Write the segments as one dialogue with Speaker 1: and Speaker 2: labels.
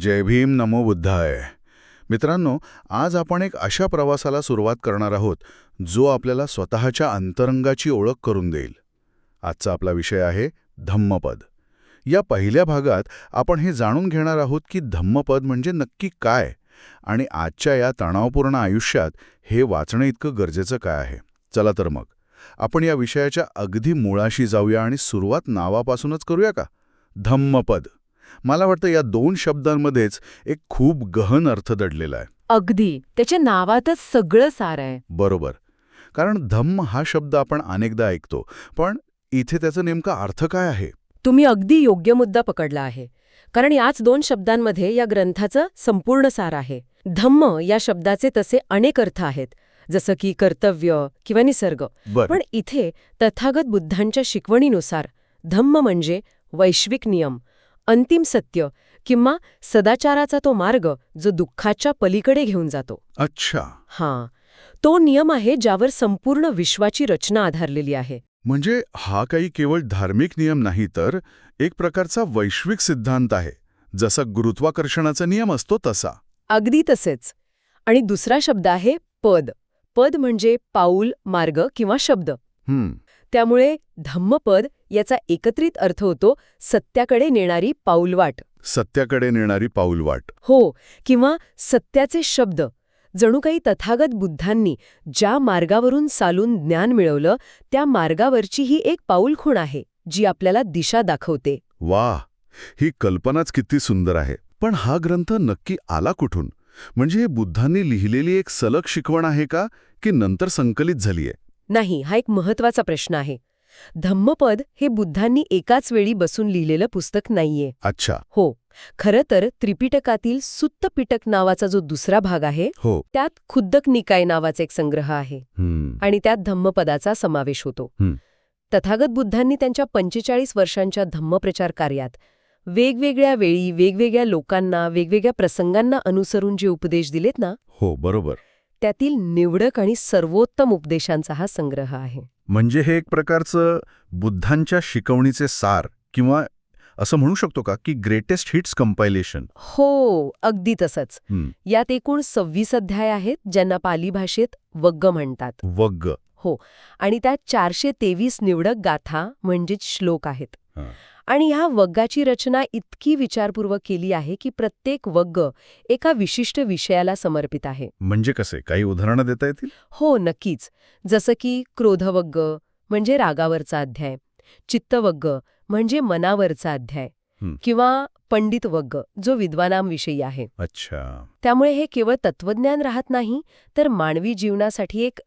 Speaker 1: जय भीम नमो बुद्धाय. मित्रांनो आज आपण एक अशा प्रवासाला सुरुवात करणार आहोत जो आपल्याला स्वतःच्या अंतरंगाची ओळख करून देईल. आजचा आपला विषय आहे धम्मपद. या पहिल्या भागात आपण हे जाणून घेणार आहोत की धम्मपद म्हणजे नक्की काय आणि आजच्या या तणावपूर्ण आयुष्यात हे वाचणं इतकं गरजेचं काय आहे. चला तर मग आपण या विषयाच्या अगदी मुळाशी जाऊया आणि सुरुवात नावापासूनच करूया का? धम्मपद. मला वाटतं या दोन शब्दांमध्येच एक खूप गहन अर्थ दडलेला आहे.
Speaker 2: अगदी. त्याच्या नावातच सगळं सार आहे.
Speaker 1: बरोबर. कारण धम्म हा शब्द आपण अनेकदा ऐकतो पण इथे त्याचा नेमका अर्थ काय आहे?
Speaker 2: तुम्ही अगदी योग्य मुद्दा पकडला आहे. कारण याच दोन शब्दांमध्ये या ग्रंथाचं संपूर्ण सार आहे. धम्म या शब्दाचे तसे अनेक अर्थ आहेत जसं की कर्तव्य किंवा निसर्ग. पण इथे तथागत बुद्धांच्या शिकवणीनुसार धम्म म्हणजे वैश्विक नियम अंतिम सत्य किंवा सदाचाराचा तो मार्ग जो दुःखाच्या पलीकडे घेऊन जातो.
Speaker 1: अच्छा.
Speaker 2: हां. तो नियम आहे ज्यावर संपूर्ण विश्वाची रचना आधारलेली आहे.
Speaker 1: म्हणजे हा काही केवळ धार्मिक नियम नाही तर एक प्रकारचा वैश्विक सिद्धांत आहे. जसा गुरुत्वाकर्षणाचा नियम असतो तसा.
Speaker 2: अगदी तसेच. आणि दुसरा शब्द आहे पद. पद म्हणजे पाऊल मार्ग किंवा शब्द.
Speaker 1: हम्म.
Speaker 2: त्यामुळे धम्मपद याचा एकत्रित अर्थ होतो सत्याकडे नेणारी पाऊलवाट.
Speaker 1: सत्याकडे नेणारी पाऊलवाट.
Speaker 2: हो किंवा सत्याचे शब्द. जणू काही तथागत बुद्धांनी ज्या मार्गावरून चालून ज्ञान मिळवलं त्या मार्गावरची ही एक पाऊलखुण आहे जी आपल्याला दिशा दाखवते.
Speaker 1: वा ही कल्पनाच किती सुंदर आहे. पण हा ग्रंथ नक्की आला कुठून? म्हणजे हे बुद्धांनी लिहिलेली एक सलग शिकवण आहे का की नंतर संकलित झालीये?
Speaker 2: नाही हा एक महत्त्वाचा प्रश्न आहे. धम्मपद हे बुद्धांनी एकाच वेळी बसून लिहिलेलं पुस्तक नाहीये.
Speaker 1: अच्छा.
Speaker 2: हो खरं तर त्रिपिटकातील सुत्त पिटक नावाचा जो दुसरा भाग आहे
Speaker 1: हो.
Speaker 2: त्यात खुद्दक निकाय नावाचा एक संग्रह आहे आणि त्यात धम्मपदाचा समावेश होतो. तथागत बुद्धांनी त्यांच्या पंचेचाळीस वर्षांच्या धम्मप्रचार कार्यात वेगवेगळ्या वेळी वेगवेगळ्या लोकांना वेगवेगळ्या प्रसंगांना अनुसरून जे उपदेश दिलेत ना
Speaker 1: हो बरोबर.
Speaker 2: त्यातील निवडक आणि सर्वोत्तम उपदेशांचा हा संग्रह आहे.
Speaker 1: म्हणजे हे एक प्रकारचं बुद्धांच्या शिकवणीचे सार किंवा असं म्हणू शकतो का की ग्रेटेस्ट हिट्स कंपायलेशन
Speaker 2: हो अगदी तसंच. यात एकूण सव्वीस अध्याय आहेत ज्यांना पाली भाषेत वग्ग म्हणतात.
Speaker 1: वग्ग.
Speaker 2: आणि त्यात चारशे तेवीस निवडक गाथा म्हणजेच श्लोक आहेत.
Speaker 1: हां.
Speaker 2: आणि ह्या वग्गाची रचना इतकी विचारपूर्वक केली आहे की प्रत्येक वग्ग एका विशिष्ट विषयाला समर्पित आहे.
Speaker 1: म्हणजे कसे? काही उदाहरणं देता येतील?
Speaker 2: हो नक्कीच. जसं की क्रोधवग्ग म्हणजे रागावरचा अध्याय चित्तवग्ग म्हणजे मनावरचा अध्याय. किंवा पंडित वग्ग जो विद्वानांविषयी आहे.
Speaker 1: अच्छा.
Speaker 2: त्यामुळे हे केवळ तत्वज्ञान राहत नाही तर मानवी जीवनासाठी एक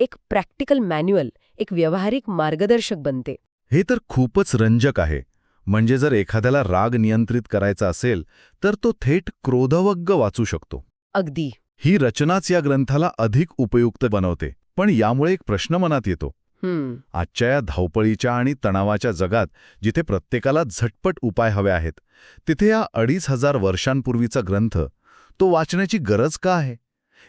Speaker 2: एक प्रॅक्टिकल मॅन्युअल एक व्यावहारिक मार्गदर्शक बनते.
Speaker 1: हे तर खूपच रंजक आहे. म्हणजे जर एखाद्याला राग नियंत्रित करायचा असेल तर तो थेट क्रोधवग्ग वाचू शकतो.
Speaker 2: अगदी.
Speaker 1: ही रचनाच या ग्रंथाला अधिक उपयुक्त बनवते पण यामुळे एक प्रश्न मनात येतो. आजच्या या धावपळीच्या आणि तणावाच्या जगात जिथे प्रत्येकाला झटपट उपाय हवे आहेत तिथे या अडीच हजार वर्षांपूर्वीचा ग्रंथ तो वाचण्याची गरज का आहे?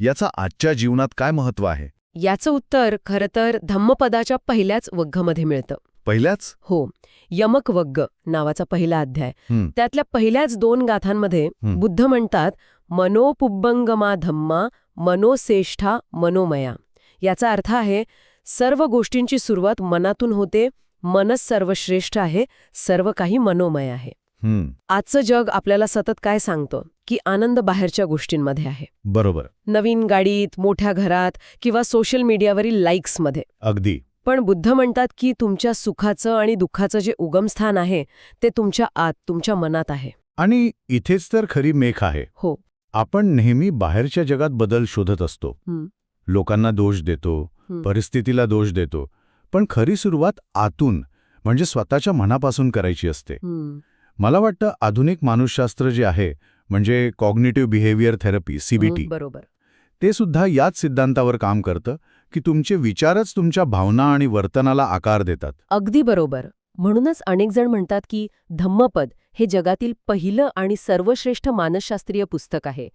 Speaker 1: याचा आजच्या जीवनात काय महत्त्व आहे?
Speaker 2: याचं उत्तर खरं तर धम्मपदाच्या पहिल्याच वग्गमध्ये मिळतं.
Speaker 1: पहिल्याच?
Speaker 2: हो. यमक वग्ग नावाचा पहिला अध्याय. त्यातल्या पहिल्याच दोन गाथांमध्ये. बुद्ध म्हणतात मनोपुब्बंगमा धम्मा मनोसेष्ठा मनोमया. याचा अर्थ आहे सर्व गोष्टींची सुरुवात मनातून होते मनच सर्वश्रेष्ठ आहे सर्व काही मनोमय आहे. आजचं जग आपल्याला सतत काय सांगतं? की आनंद बाहेरच्या गोष्टींमध्ये आहे.
Speaker 1: बरोबर.
Speaker 2: नवीन गाडीत मोठ्या घरात किंवा सोशल मीडियावरील लाईक्समध्ये.
Speaker 1: अगदी.
Speaker 2: पण बुद्ध म्हणतात की तुमच्या सुखाचं आणि दुःखाचं जे उगमस्थान आहे ते तुमच्या आत तुमच्या मनात आहे
Speaker 1: आणि इथेच तर खरी मेख आहे
Speaker 2: हो
Speaker 1: आपण नेहमी बाहेरच्या जगात बदल शोधत असतो. लोकांना दोष देतो. परिस्थितीला दोष देतो पण खरी सुरुवात आतून म्हणजे स्वतःच्या मनापासून करायची असते. मला वाटतं आधुनिक मानसशास्त्र जे आहे म्हणजे कॉग्निटिव्ह बिहेवियर थेरपी सीबीटी
Speaker 2: बरोबर
Speaker 1: ते सुद्धा याच सिद्धांतावर काम करतं की तुमचे विचारच तुमच्या भावना आणि वर्तनाला आकार देतात.
Speaker 2: अगदी बरोबर. म्हणूनच अनेक जण म्हणतात की धम्मपद हे जगातील पहिलं आणि सर्वश्रेष्ठ मानसशास्त्रीय पुस्तक आहे.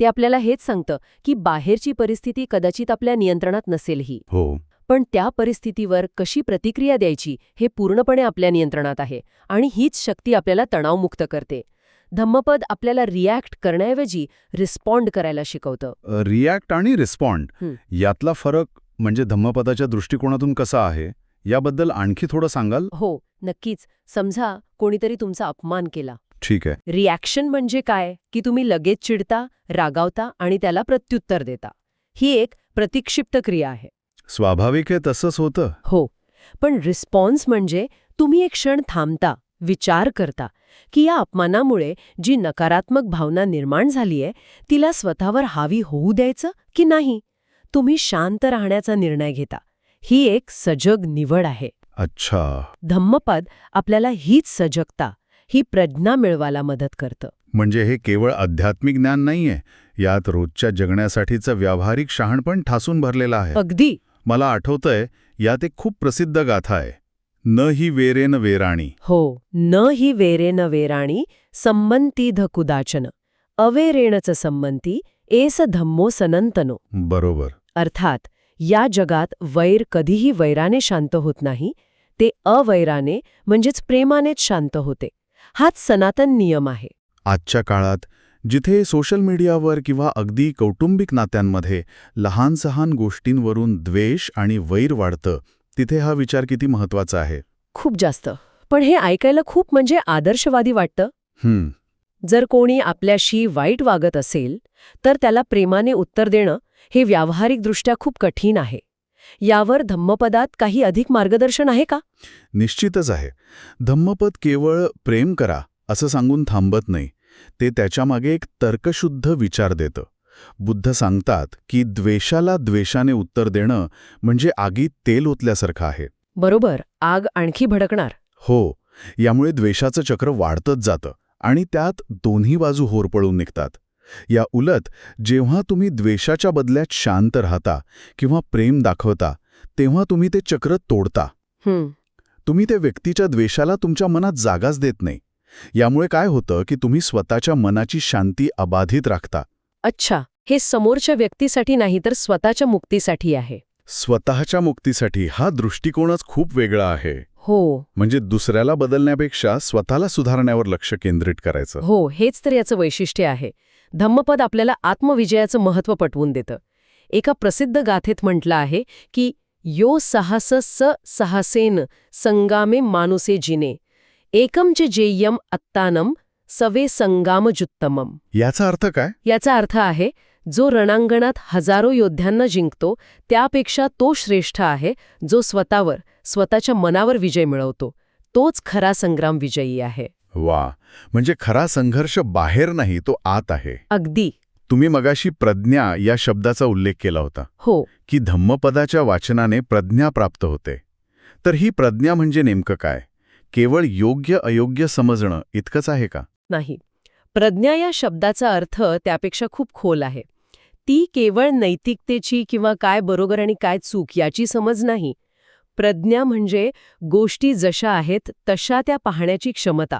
Speaker 2: ते आपल्याला हेच सांगतं की बाहेरची परिस्थिती कदाचित आपल्या नियंत्रणात नसेलही.
Speaker 1: हो.
Speaker 2: पण त्या परिस्थितीवर कशी प्रतिक्रिया द्यायची हे पूर्णपणे आपल्या नियंत्रणात आहे आणि हीच शक्ती आपल्याला तणावमुक्त करते. धम्मपद आपल्याला रिॲक्ट करण्याऐवजी रिस्पॉन्ड करायला शिकवतं.
Speaker 1: रिॲक्ट आणि रिस्पॉन्ड. यातला फरक म्हणजे धम्मपदाच्या दृष्टिकोनातून कसा आहे याबद्दल आणखी थोडं सांगाल?
Speaker 2: हो नक्कीच. समजा कोणीतरी तुमचा अपमान केला.
Speaker 1: ठीक आहे.
Speaker 2: रिॲक्शन म्हणजे काय? की तुम्ही लगेच चिडता रागावता आणि त्याला प्रत्युत्तर देता. ही एक प्रतिक्षिप्त क्रिया आहे.
Speaker 1: स्वाभाविक आहे तसंच होतं.
Speaker 2: हो. पण रिस्पॉन्स म्हणजे तुम्ही एक क्षण थांबता विचार करता की या अपमानामुळे जी नकारात्मक भावना निर्माण झालीय तिला स्वतःवर हावी होऊ द्यायचं की नाही? तुम्ही शांत राहण्याचा निर्णय घेता. ही एक सजग निवड आहे.
Speaker 1: अच्छा.
Speaker 2: धम्मपद आपल्याला हीच सजगता ही प्रज्ञा मिळवायला मदत करतं.
Speaker 1: म्हणजे हे केवळ आध्यात्मिक ज्ञान नाहीये यात रोजच्या जगण्यासाठीचं व्यावहारिक शहाणपण ठासून भरलेलं आहे.
Speaker 2: अगदी.
Speaker 1: मला आठवतंय यात एक खूप प्रसिद्ध गाथा आहे. न ही वेरेन वेराणी.
Speaker 2: हो न हि वेरेन वेराणी संबंतीध कुदाचन. अवेरेणच संबंती एस धम्मो सनंतनो.
Speaker 1: बरोबर.
Speaker 2: अर्थात या जगात वैर कधीही वैराने शांत होत नाही ते अवैराने म्हणजेच प्रेमानेच शांत होते. हाच सनातन नियम आहे.
Speaker 1: आजच्या काळात जिथे सोशल मीडियावर किंवा अगदी कौटुंबिक नात्यांमध्ये लहान सहान गोष्टींवरून द्वेष आणि वैर वाढतं तिथे हा विचार किती महत्त्वाचा आहे?
Speaker 2: खूप जास्त. पण हे ऐकायला खूप म्हणजे आदर्शवादी वाटतं? जर कोणी आपल्याशी वाईट वागत असेल तर त्याला प्रेमाने उत्तर देणं हे व्यावहारिकदृष्ट्या खूप कठीण आहे. यावर धम्मपदात काही अधिक मार्गदर्शन आहे का?
Speaker 1: निश्चितच आहे. धम्मपद केवळ प्रेम करा असं सांगून थांबत नाही. ते त्याच्यामागे एक तर्कशुद्ध विचार देतं. बुद्ध सांगतात की द्वेषाला द्वेषाने उत्तर देणं म्हणजे आगीत तेल ओतल्यासारखं आहे.
Speaker 2: बरोबर आग आणखी भडकणार.
Speaker 1: हो यामुळे द्वेषाचं चक्र वाढतच जातं आणि त्यात दोन्ही बाजू होरपळून निघतात. या उलट जेव्हा तुम्ही द्वेषाच्या बदल्यात शांत राहता किंवा प्रेम दाखवता तेव्हा तुम्ही ते चक्र तोडता. तुम्ही त्या व्यक्तीच्या द्वेषाला तुमच्या मनात जागाच देत नाही. यामुळे काय होतं की तुम्ही स्वतःच्या मनाची शांती अबाधित राखता.
Speaker 2: अच्छा हे समोरच्या व्यक्तीसाठी नाही तर स्वतःच्या मुक्तीसाठी आहे.
Speaker 1: स्वतःच्या मुक्तीसाठी हा दृष्टिकोनच खूप वेगळा आहे.
Speaker 2: हो.
Speaker 1: म्हणजे दुसऱ्याला बदलण्यापेक्षा स्वतःला सुधारण्यावर लक्ष केंद्रित करायचं.
Speaker 2: हो हेच तर याचं वैशिष्ट्य आहे. धम्मपद आपल्याला आत्मविजयाचं महत्त्व पटवून देतं. एका प्रसिद्ध गाथेत म्हटलं आहे की यो साहस स साहसेन संगामे मानुसे जिने एकम च जेयम अत्तानम सवे संगामजुत्तमम
Speaker 1: याचा अर्थ काय?
Speaker 2: याचा अर्थ आहे जो रणांगणात हजारो योद्ध्यांना जिंकतो त्यापेक्षा तो श्रेष्ठ आहे जो स्वतःवर स्वतःच्या मनावर विजय मिळवतो. तोच खरा संग्राम विजयी आहे.
Speaker 1: वा. म्हणजे खरा संघर्ष बाहेर नाही तो आत आहे.
Speaker 2: अगदी.
Speaker 1: तुम्ही मगाशी प्रज्ञा या शब्दाचा उल्लेख केला होता.
Speaker 2: हो.
Speaker 1: की धम्मपदाच्या वाचनाने प्रज्ञा प्राप्त होते. तर ही प्रज्ञा म्हणजे नेमकं काय? केवळ योग्य अयोग्य समजणं इतकंच आहे का?
Speaker 2: नाही. प्रज्ञा या शब्दाचा अर्थ त्यापेक्षा खूप खोल आहे. ती केवळ नैतिकतेची किंवा काय बरोबर आणि काय चूक याची समज नाही. प्रज्ञा म्हणजे गोष्टी जशा आहेत तशा त्या पाहण्याची क्षमता.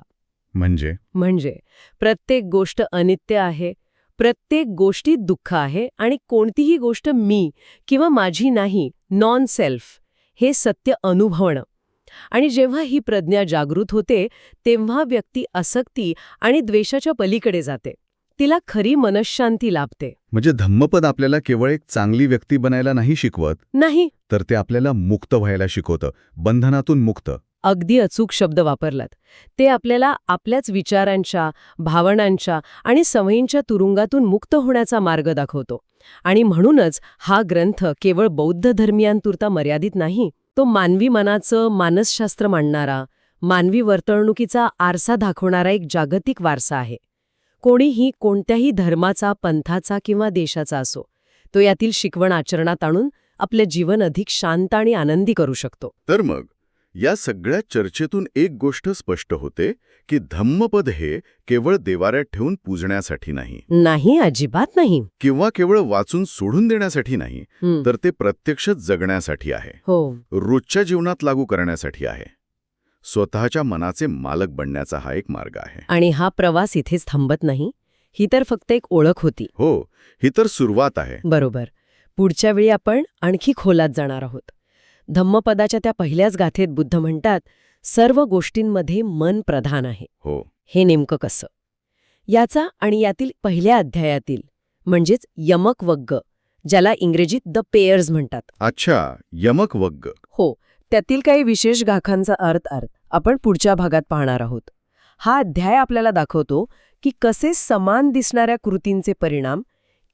Speaker 1: म्हणजे?
Speaker 2: म्हणजे प्रत्येक गोष्ट अनित्य आहे प्रत्येक गोष्टीत दुःख आहे आणि कोणतीही गोष्ट मी किंवा माझी नाही नॉन सेल्फ हे सत्य अनुभवणं. आणि जेव्हा ही प्रज्ञा जागृत होते तेव्हा व्यक्ती असक्ती आणि द्वेषाच्या पलीकडे जाते. तिला खरी मनशांती लाभते.
Speaker 1: म्हणजे धम्मपद आपल्याला केवळ एक चांगली व्यक्ती बनायला नाही शिकवत?
Speaker 2: नाही.
Speaker 1: तर ते आपल्याला मुक्त व्हायला शिकवतं बंधनातून मुक्त.
Speaker 2: अगदी अचूक शब्द वापरलात. ते आपल्याला आपल्याच विचारांच्या भावनांच्या आणि सवयींच्या तुरुंगातून मुक्त होण्याचा मार्ग दाखवतो. आणि म्हणूनच हा ग्रंथ केवळ बौद्ध धर्मियांतुरता मर्यादित नाही तो मानवी मनाचं मानसशास्त्र मांडणारा मानवी वर्तणुकीचा आरसा दाखवणारा एक जागतिक वारसा आहे. कोणीही कोणत्याही धर्माचा पंथाचा किंवा देशाचा असो तो यातील शिकवण आचरणात आणून आपले जीवन अधिक शांत आणि आनंदी करू शकतो.
Speaker 1: तर मग? या सगळ्या चर्चेतून एक गोष्ट स्पष्ट होते की धम्मपद हे केवळ देवाऱ्यात ठेवून पूजण्यासाठी नाही.
Speaker 2: नाही अजिबात नाही.
Speaker 1: किंवा केवळ वाचून सोडून देण्यासाठी नाही तर ते प्रत्यक्ष जगण्यासाठी आहे.
Speaker 2: हो.
Speaker 1: रोजच्या जीवनात लागू करण्यासाठी आहे. स्वतःच्या मनाचे मालक बनण्याचा हा एक मार्ग आहे.
Speaker 2: आणि हा प्रवास इथेच थांबत नाही ही तर फक्त एक ओळख होती.
Speaker 1: हो ही तर सुरुवात आहे.
Speaker 2: बरोबर. पुढच्या वेळी आपण आणखी खोलात जाणार आहोत. धम्मपदाच्या त्या पहिल्याच गाथेत बुद्ध म्हणतात सर्व गोष्टींमध्ये मन प्रधान आहे.
Speaker 1: हो.
Speaker 2: हे नेमकं कसं? याचा आणि यातील पहिल्या अध्यायातील म्हणजेच यमक वग्ग ज्याला इंग्रजीत द पेयर्स म्हणतात.
Speaker 1: अच्छा यमक वग्ग
Speaker 2: हो त्यातील काही विशेष गाखांचा अर्थ अर्थ आपण पुढच्या भागात पाहणार आहोत. हा अध्याय आपल्याला दाखवतो की कसे समान दिसणाऱ्या कृतींचे परिणाम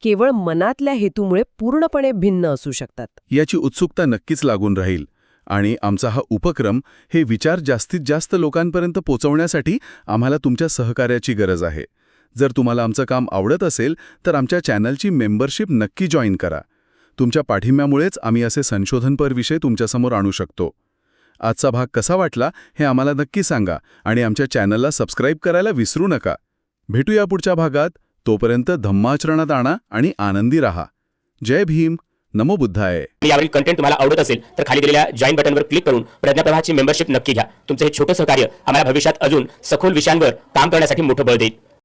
Speaker 2: केवळ मनातल्या हेतूमुळे पूर्णपणे भिन्न असू शकतात.
Speaker 1: याची उत्सुकता नक्कीच लागून राहील आणि आमचा हा उपक्रम हे विचार जास्तीत जास्त लोकांपर्यंत पोचवण्यासाठी आम्हाला तुमच्या सहकार्याची गरज आहे. जर तुम्हाला आमचं काम आवडत असेल तर आमच्या चॅनलची मेंबरशिप नक्की जॉईन करा. तुमच्या पाठिंब्यामुळेच आम्ही असे संशोधनपर विषय तुमच्यासमोर आणू शकतो. आजचा भाग कसा वाटला हे आम्हाला नक्की सांगा आणि आमच्या चॅनलला सबस्क्राईब करायला विसरू नका. भेटूया पुढच्या भागात. तोपर्यंत धम्माचरणात आणा आणि आनंदी राहा. जय भीम. नमो बुद्धाय.
Speaker 3: यावरील कंटेंट तुम्हाला आवडत असेल तर खाली दिलेल्या जॉईन बटनवर क्लिक करून प्रज्ञाप्रवाहाची मेंबरशिप नक्की घ्या. तुमचं हे छोटंसं कार्य आम्हाला भविष्यात अजून सखोल विषयांवर काम करण्यासाठी मोठं बळ देईल.